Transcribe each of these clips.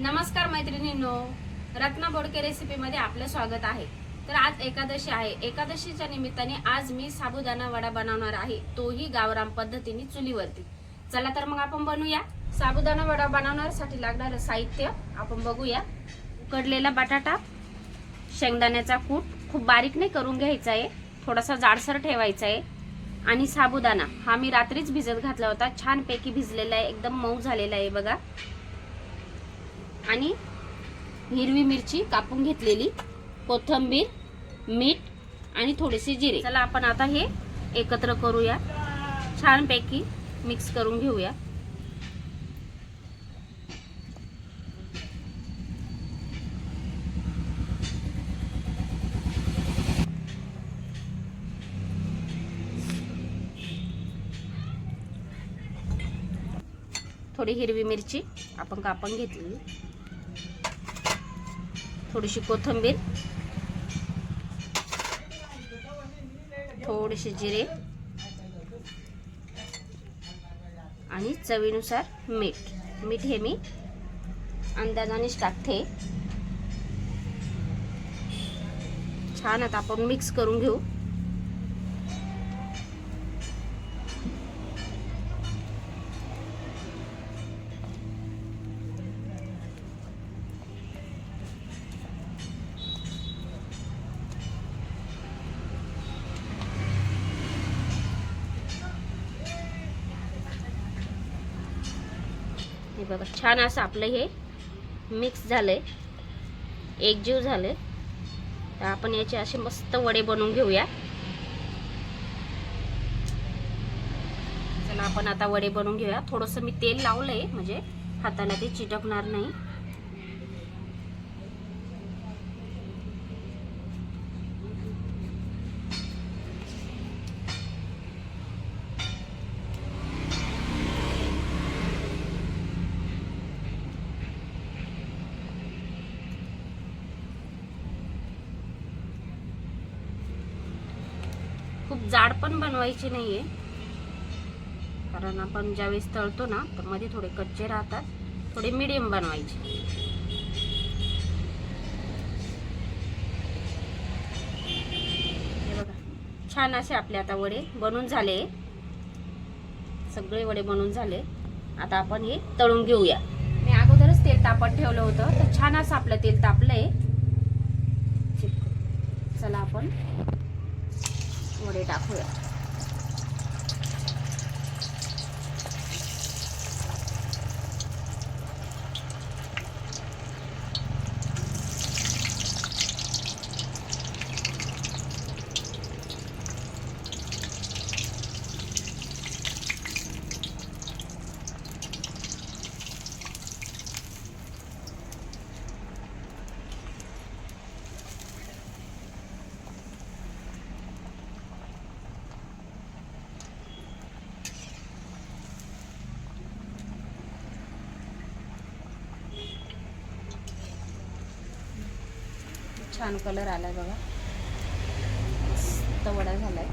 नमस्कार मैत्रिणींनो रत्ना बोडके रेसिपीमध्ये आपलं स्वागत आहे. तर आज एकादशी आहे. एकादशीच्या निमित्ताने आज मी साबुदाणा वडा बनवणार आहे. तोही गावराम पद्धतीने चुलीवरती. चला तर मग आपण बनवूया साबुदाणा वडा बनवण्यासाठी लागणारं साहित्य आपण बघूया. उकडलेला बटाटा शेंगदाण्याचा कूट खूप बारीक नाही करून घ्यायचा आहे. थोडासा जाडसर ठेवायचा आहे. आणि साबुदाणा. हा मी रात्रीच भिजत घातला होता. छानपैकी भिजलेला आहे. एकदम मऊ झालेला आहे बघा. आणि हिरवी मिरची कापून घेतलेली कोथंबीर मीठ आणि थोडेसे जिरे. चला आपण आता हे एकत्र करूया. छानपैकी मिक्स करून घेऊया. थोडी हिरवी मिरची आपण कापून घेतली. थोडीशी कोथिंबीर थोडेसे जिरे आणि चवीनुसार मीठ. मीठ हे मी अंदाजानेच टाकते. छान आता आपण मिक्स करून घेऊ. बघा छान असं आपलं हे मिक्स झालं आहे एकजीव झालं तर आपण याचे असे मस्त वडे बनवून घेऊया. चला आपण आता वडे बनवून घेऊया. थोडंसं मी तेल लावलं आहे म्हणजे हाताला ते चिटकणार नाही. जाड पण बनवायची नाही आहे कारण आपण ज्यावेळेस तळतो ना तर मध्ये थोडे कच्चे राहतात थोडे मिडियम बनवायचे. बघा छान असे आपले आता वडे बनून झाले. सगळे वडे बनून झाले. आता आपण हे तळून घेऊया. मी अगोदरच तेल तापत ठेवलं होतं तर छान असं आपलं तेल तापलंय. चला आपण वडे टाकूया छान कलर आलाय बघा. मस्त वडा झालाय.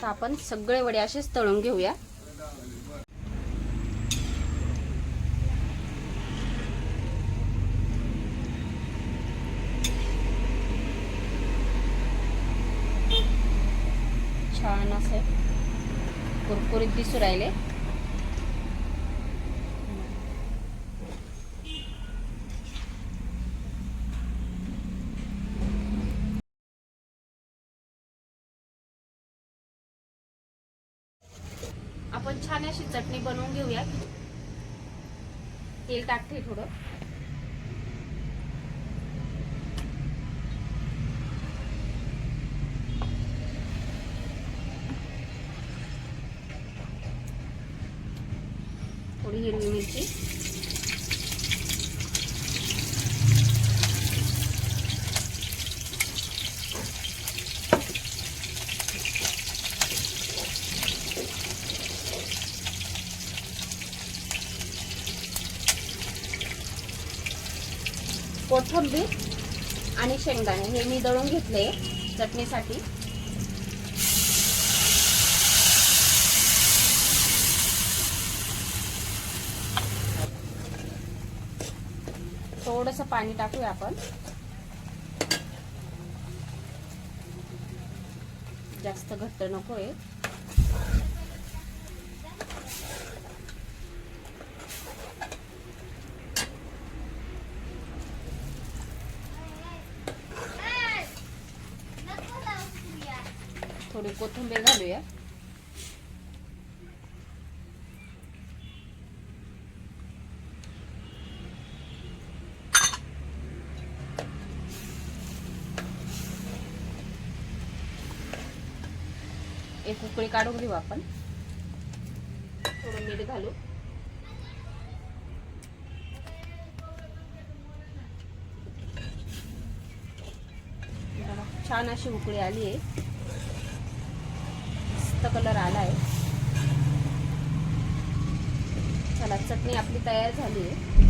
आता आपण सगळे वडे असेच तळून घेऊया. छान असे कुरकुरीत दिसू राहिले. छान अशी चटणी बनवून घेऊया. तेल टाकते थोडं. थोडी हिरवी मिरची. कोथिंबीर आणि शेंगदाणे हे मी दळून घेतले चटणीसाठी. थोडंसं पाणी टाकूया आपण. जास्त घट्ट नकोय. थोडी कोथिंबीर घालूया. एक उकळी काढून घेऊ आपण. थोडं मीठ घालू. छान अशी उकळी आली आहे मस्त कलर आला आहे चला चटणी आपली तयार झाली आहे.